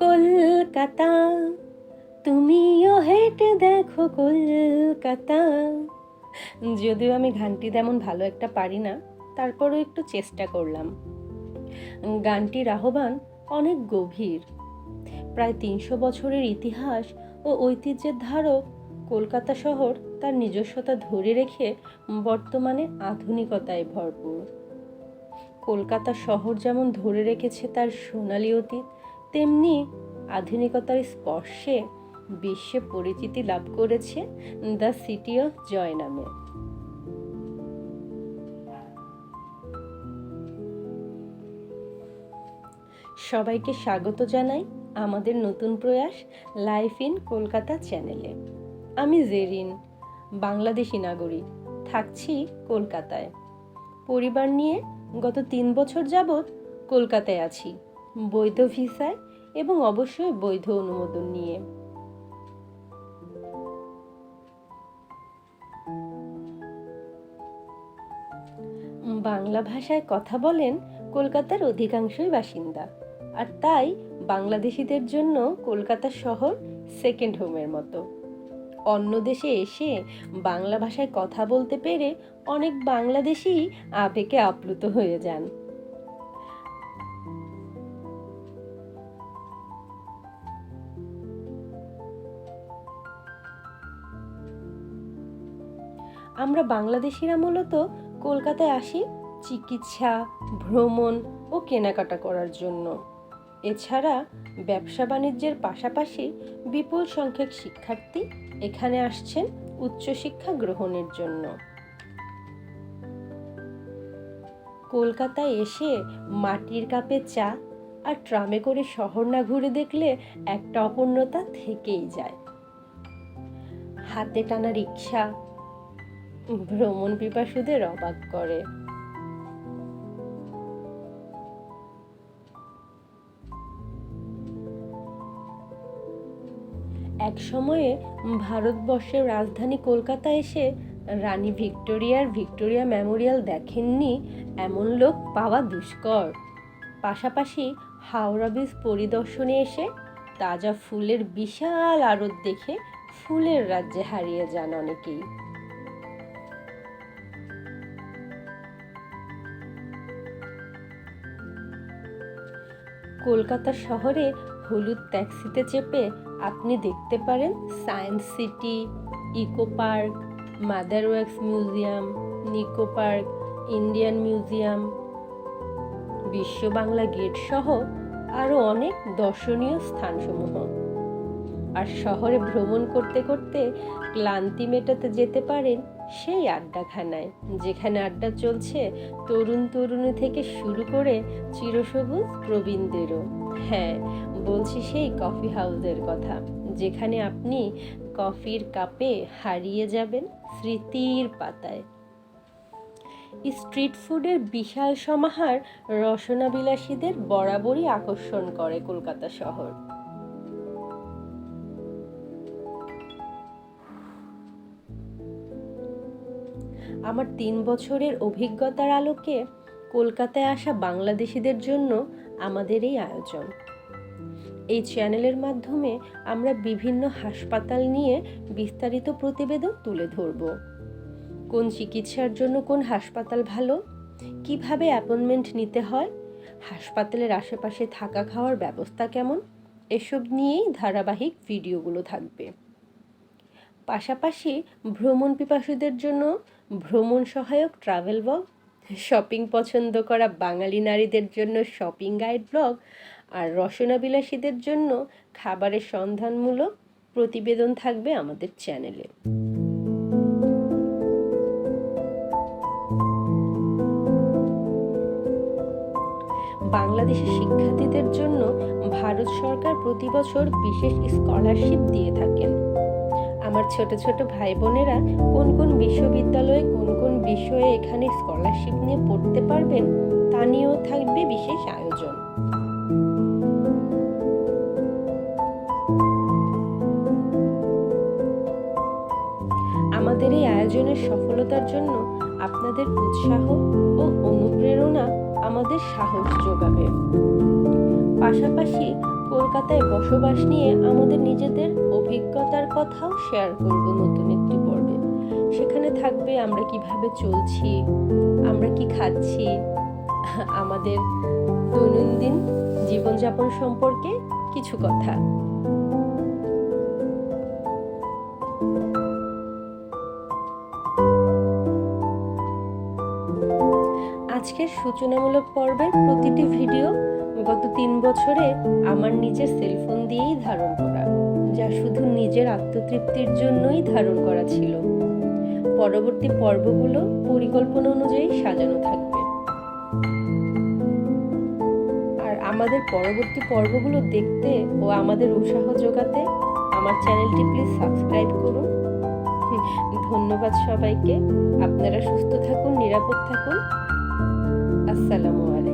কলকাতা। তুমিও হেঁটে দেখো কলকাতা। যদিও আমি গানটি তেমন ভালো একটা পারি না, তারপরও একটু চেষ্টা করলাম। গানটির আহ্বান অনেক গভীর। প্রায় তিনশো বছরের ইতিহাস ও ঐতিহ্যের ধারক কলকাতা শহর তার নিজস্বতা ধরে রেখে বর্তমানে আধুনিকতায় ভরপুর। কলকাতা শহর যেমন ধরে রেখেছে তার সোনালী অতীত তেমনি আধুনিকতার স্পর্শে বিশ্বে পরিচিতি লাভ করেছে দ্য সিটি অফ জয় নামে। সবাইকে স্বাগত জানাই আমাদের নতুন প্রয়াস লাইফ ইন কলকাতা চ্যানেলে। আমি জেরিন, বাংলাদেশি নাগরিক, থাকছি কলকাতায়। পরিবার নিয়ে গত তিন বছর যাবৎ কলকাতায় আছি। বৈধ ভিসায় এবং অবশ্যই বৈধ অনুমোদন নিয়ে। বাংলা ভাষায় কথা বলেন কলকাতার অধিকাংশই বাসিন্দা। আর তাই বাংলাদেশিদের জন্য কলকাতা শহর সেকেন্ড হোমের মতো। অন্য দেশে এসে বাংলা ভাষায় কথা বলতে পেরে অনেক বাংলাদেশি আবেগে আপ্লুত হয়ে যান। আমরা বাংলাদেশিরা মূলত কলকাতায় আসি চিকিৎসা, ভ্রমণ ও কেনাকাটা করার জন্য। এছাড়া ব্যবসা বাণিজ্যের পাশাপাশি বিপুল সংখ্যক শিক্ষার্থী এখানে আসছেন উচ্চশিক্ষা গ্রহণের জন্য। কলকাতায় এসে মাটির কাপে চা আর ট্রামে করে শহর না ঘুরে দেখলে একটা অপূর্ণতা থেকেই যায়। হাতে টানা রিক্সা ভ্রমণ পিপাসুদের অবাক করে। এক সময়ে ভারতবর্ষের রাজধানী কলকাতা এসে রানী ভিক্টোরিয়ার ভিক্টোরিয়া মেমোরিয়াল দেখেননি এমন লোক পাওয়া দুষ্কর। পাশাপাশি হাওড়া ব্রিজ পরিদর্শনে এসে তাজা ফুলের বিশাল আড়ত দেখে ফুলের রাজ্যে হারিয়ে যান অনেকেই। কলকাতা শহরে হলুদ ট্যাক্সিতে চেপে আপনি দেখতে পারেন Science City, Eco Park, Mother Wax Museum, Nicco Park, Indian Museum, Biswa Bangla Gate সহ আরও অনেক দর্শনীয় স্থানসমূহ। আর শহরে ভ্রমণ করতে করতে ক্লান্তি মেটাতে যেতে পারেন সেই আড্ডাখানায়, যেখানে আড্ডা চলছে তরুণ তরুণী থেকে শুরু করে চিরসবুজ প্রবীণদেরও। হ্যাঁ বলছি সেই কফি হাউসের কথা, যেখানে আপনি কফির কাপে হারিয়ে যাবেন স্মৃতির পাতায়। স্ট্রিট ফুডের বিশাল সমাহার রসনাবিলাসীদের বরাবরই আকর্ষণ করে কলকাতা শহর। আমার তিন বছরের অভিজ্ঞতার আলোকে কলকাতায় আসা বাংলাদেশিদের জন্য আমাদের এই আয়োজন। এই চ্যানেলের মাধ্যমে আমরা বিভিন্ন হাসপাতাল নিয়ে বিস্তারিত প্রতিবেদন তুলে ধরব। কোন চিকিৎসার জন্য কোন হাসপাতাল ভালো? কীভাবে অ্যাপয়েন্টমেন্ট নিতে হয়? হাসপাতালের আশেপাশে থাকা খাওয়ার ব্যবস্থা কেমন? এসব নিয়েই ধারাবাহিক ভিডিওগুলো থাকবে। পাশাপাশি ভ্রমণ পিপাসুদের জন্য ভ্রমণ সহায়ক ট্রাভেল ব্লগ শপিং পছন্দ করা বাঙালি নারীদের জন্য শপিং গাইড ব্লগ আর রসনাবিলাসীদের জন্য খাবারের সন্ধানমূলক প্রতিবেদন থাকবে আমাদের চ্যানেলে বাংলাদেশের শিক্ষার্থীদের জন্য ভারত সরকার প্রতি বছর বিশেষ স্কলারশিপ দিয়ে থাকেন। আমার ছোট ছোট ভাই বোনেরা কোন কোন বিশ্ববিদ্যালয়ে, কোন কোন বিষয়ে এখানে স্কলারশিপ নিয়ে পড়তে পারবেন তা নিয়েও থাকবে বিশেষ আয়োজন। আমাদের এই আয়োজনের সফলতার জন্য আপনাদের উৎসাহ ও অনুপ্রেরণা আমাদের সাহস যোগাবে। পাশাপাশি কলকাতায় বসবাস নিয়ে আমাদের নিজেদের অভিজ্ঞতার কথাও শেয়ার করব নতুন একটি পর্বে। সেখানে থাকবে আমরা কীভাবে চলছি, আমরা কি খাচ্ছি, আমাদের দৈনন্দিন জীবনযাপন সম্পর্কে কিছু কথা। আজকের সূচনামূলক পর্বের প্রতিটি ভিডিও গত তিন বছরে আমার নিজের সেলফোন দিয়েই ধারণ করা, যা শুধু নিজের আত্মতৃপ্তির জন্যই ধারণ করা ছিল। পরবর্তী পর্বগুলো পরিকল্পনা অনুযায়ী সাজানো থাকবে। আর আমাদের পরবর্তী পর্বগুলো দেখতে ও আমাদের উৎসাহ যোগাতে আমার চ্যানেলটি প্লিজ সাবস্ক্রাইব করুন। ধন্যবাদ সবাইকে। আপনারা সুস্থ থাকুন, নিরাপদ থাকুন। আসসালামু আলাইকুম।